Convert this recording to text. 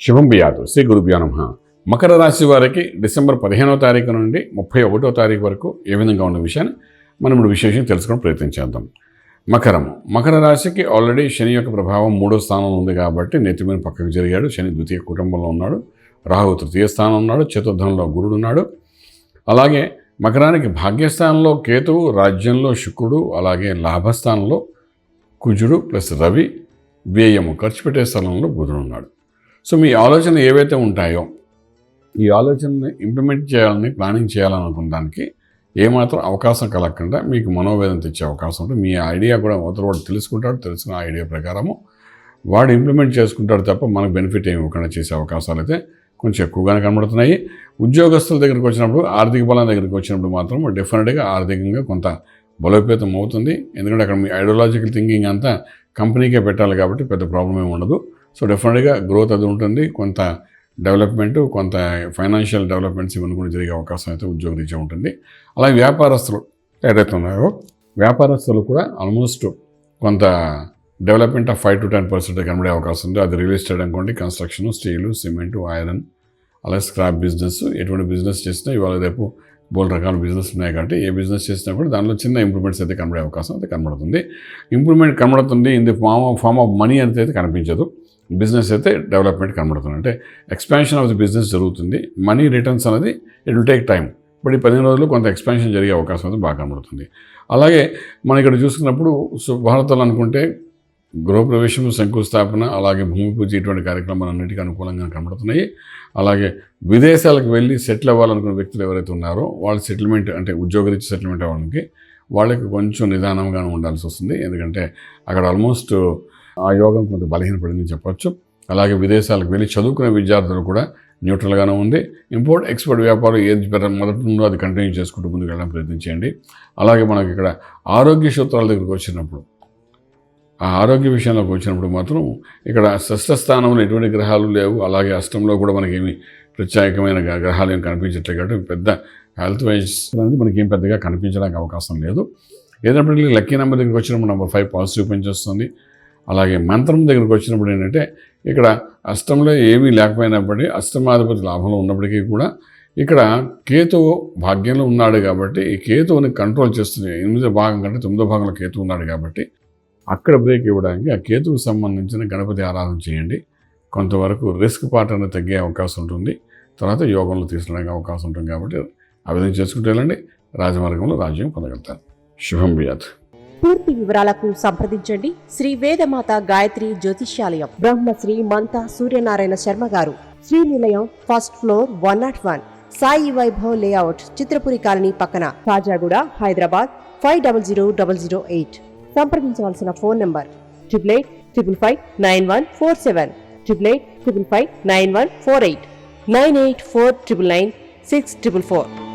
శుభం బియాదు శ్రీ గురుభ్యో నమ. మకర రాశి వారికి డిసెంబర్ పదిహేనవ తారీఖు నుండి ముప్పై ఒకటో తారీఖు వరకు ఏ విధంగా ఉన్న విషయాన్ని మనం ఇప్పుడు విశేషం తెలుసుకుని ప్రయత్నం చేద్దాం. మకరము మకర రాశికి ఆల్రెడీ శని యొక్క ప్రభావం మూడో స్థానంలో ఉంది కాబట్టి నెత్తి మీద పక్కకు జరిగాడు. శని ద్వితీయ కుటుంబంలో ఉన్నాడు. రాహు తృతీయ స్థానం ఉన్నాడు. చతుర్థంలో గురుడు ఉన్నాడు. అలాగే మకరానికి భాగ్యస్థానంలో కేతువు రాజ్యంలో శుక్రుడు అలాగే లాభస్థానంలో కుజుడు ప్లస్ రవి వ్యయము ఖర్చు పెట్టే స్థలంలో బుధుడు ఉన్నాడు. సో మీ ఆలోచన ఏవైతే ఉంటాయో ఈ ఆలోచనని ఇంప్లిమెంట్ చేయాలని ప్లానింగ్ చేయాలని ఏమాత్రం అవకాశం కలగకుండా మీకు మనోవేదన తెచ్చే అవకాశం ఉంటుంది. మీ ఐడియా కూడా అవతల వాడు తెలుసుకుంటాడు తెలిసిన ఐడియా ప్రకారము వాడు ఇంప్లిమెంట్ చేసుకుంటాడు తప్ప మనకు బెనిఫిట్ ఏమి ఇవ్వకుండా చేసే అవకాశాలు అయితే కొంచెం ఎక్కువగానే కనబడుతున్నాయి. ఉద్యోగస్తుల దగ్గరికి వచ్చినప్పుడు ఆర్థిక బలం దగ్గరికి వచ్చినప్పుడు మాత్రం డెఫినెట్గా ఆర్థికంగా కొంత బలోపేతం అవుతుంది. ఎందుకంటే అక్కడ మీ ఐడియాలజికల్ థింకింగ్ అంతా కంపెనీకే పెట్టాలి కాబట్టి పెద్ద ప్రాబ్లం ఏమి ఉండదు. సో డెఫినెట్గా గ్రోత్ అది ఉంటుంది. కొంత డెవలప్మెంట్ కొంత ఫైనాన్షియల్ డెవలప్మెంట్స్ ఇవన్నీ కూడా జరిగే అవకాశం అయితే ఉద్యోగరీత్యా ఉంటుంది. అలాగే వ్యాపారస్తులు ఏదైతే ఉన్నారో వ్యాపారస్తులు కూడా ఆల్మోస్ట్ కొంత development of five to ten percent కనబడే అవకాశం ఉంది. అది రియల్ ఎస్టేట్ అనుకోండి కన్స్ట్రక్షన్ స్టీలు సిమెంటు ఐరన్ అలాగే స్క్రాప్ బిజినెస్ ఎటువంటి బిజినెస్ చేసినా ఇవాళ రేపు బోల్ రకాల బిజినెస్ ఉన్నాయి కాబట్టి ఏ బిజినెస్ చేసినా కూడా దానిలో చిన్న ఇంప్రూవ్మెంట్స్ అయితే కనబడే అవకాశం అయితే కనబడుతుంది. ఇంప్రూవ్మెంట్ కనబడుతుంది in the form of form of money అనేది అయితే కనిపించదు. బిజినెస్ అయితే డెవలప్మెంట్ కనబడుతుంది. అంటే ఎక్స్పాన్షన్ ఆఫ్ ది బిజినెస్ జరుగుతుంది. మనీ రిటర్న్స్ అనేది it will take time but ఈ పదిహేను రోజుల్లో కొంత ఎక్స్పాన్షన్ జరిగే అవకాశం అయితే బాగా కనబడుతుంది. అలాగే మనం ఇక్కడ చూసుకున్నప్పుడు సో అనుకుంటే గృహప్రవేశం శంకుస్థాపన అలాగే భూమి పూజ ఇటువంటి కార్యక్రమాలు అన్నిటికీ అనుకూలంగా కనబడుతున్నాయి. అలాగే విదేశాలకు వెళ్ళి సెటిల్ అవ్వాలనుకున్న వ్యక్తులు ఎవరైతే ఉన్నారో వాళ్ళ సెటిల్మెంట్ అంటే ఉద్యోగరీత్యా సెటిల్మెంట్ అవ్వడానికి వాళ్ళకి కొంచెం నిదానంగానే ఉండాల్సి వస్తుంది. ఎందుకంటే అక్కడ ఆల్మోస్ట్ ఆ యోగం కొంత బలహీనపడింది చెప్పొచ్చు. అలాగే విదేశాలకు వెళ్ళి చదువుకునే విద్యార్థులు కూడా న్యూట్రల్గానే ఉంది. ఇంపోర్ట్ ఎక్స్పోర్ట్ వ్యాపారం ఏది పెద్ద మొదటి నుండో అది కంటిన్యూ చేసుకుంటూ ముందుకు వెళ్ళడానికి ప్రయత్నించండి అలాగే మనకి ఇక్కడ ఆరోగ్య సూత్రాల దగ్గరికి వచ్చినప్పుడు ఆ ఆరోగ్య విషయంలోకి వచ్చినప్పుడు మాత్రం ఇక్కడ షష్ఠ స్థానంలో ఎటువంటి గ్రహాలు లేవు. అలాగే అష్టంలో కూడా మనకేమి ప్రత్యేకమైన గ్రహాలు ఏం కనిపించట్లేదు కాబట్టి పెద్ద హెల్త్ వైజ్ అనేది మనకి ఏం పెద్దగా కనిపించడానికి అవకాశం లేదు. ఏదైనప్పటికీ లక్కీ నెంబర్ దగ్గరికి వచ్చినప్పుడు నెంబర్ ఫైవ్ పాజిటివ్ పనిచేస్తుంది అలాగే మంత్రం దగ్గరికి వచ్చినప్పుడు ఏంటంటే ఇక్కడ అష్టంలో ఏమీ లేకపోయినప్పటికీ అష్టమాధిపతి లాభంలో ఉన్నప్పటికీ కూడా ఇక్కడ కేతువు భాగ్యంలో ఉన్నాడు కాబట్టి ఈ కేతువుని కంట్రోల్ చేస్తుంది. ఎనిమిదో భాగం కంటే తొమ్మిదో భాగంలో కేతు ఉన్నాడు కాబట్టి అక్కడ బ్రేక్ ఇవ్వడానికి ఆ కేతువుకు సంబంధించిన గణపతి ఆరాధన చేయండి. కొంతవరకు రిస్క్ పార్ట్ అనేది తగ్గే అవకాశం ఉంటుంది. తర్వాత యోగంలో తీసుకోవడానికి అవకాశం ఉంటుంది కాబట్టి ఆ విధంగా చేసుకుంటూ వెళ్ళండి. రాజమార్గంలో రాజ్యం పొందగలుగుతారు. శుభం బియాత్ పూర్తి వివరాలకు సంప్రదించండి. శ్రీ వేదమాత గాయత్రి జ్యోతిష్యాలయం. బ్రహ్మశ్రీ మంత సూర్యనారాయణ శర్మ గారు. Sri Nilayam first floor one naught one. Sai Vaibhav layout Chitrapuri colony పక్కన. Kajaguda Hyderabad five double zero double zero eight. సంప్రదించవలసిన phone number triple eight triple five nine one four seven triple eight triple five nine one four eight nine eight four triple nine six triple four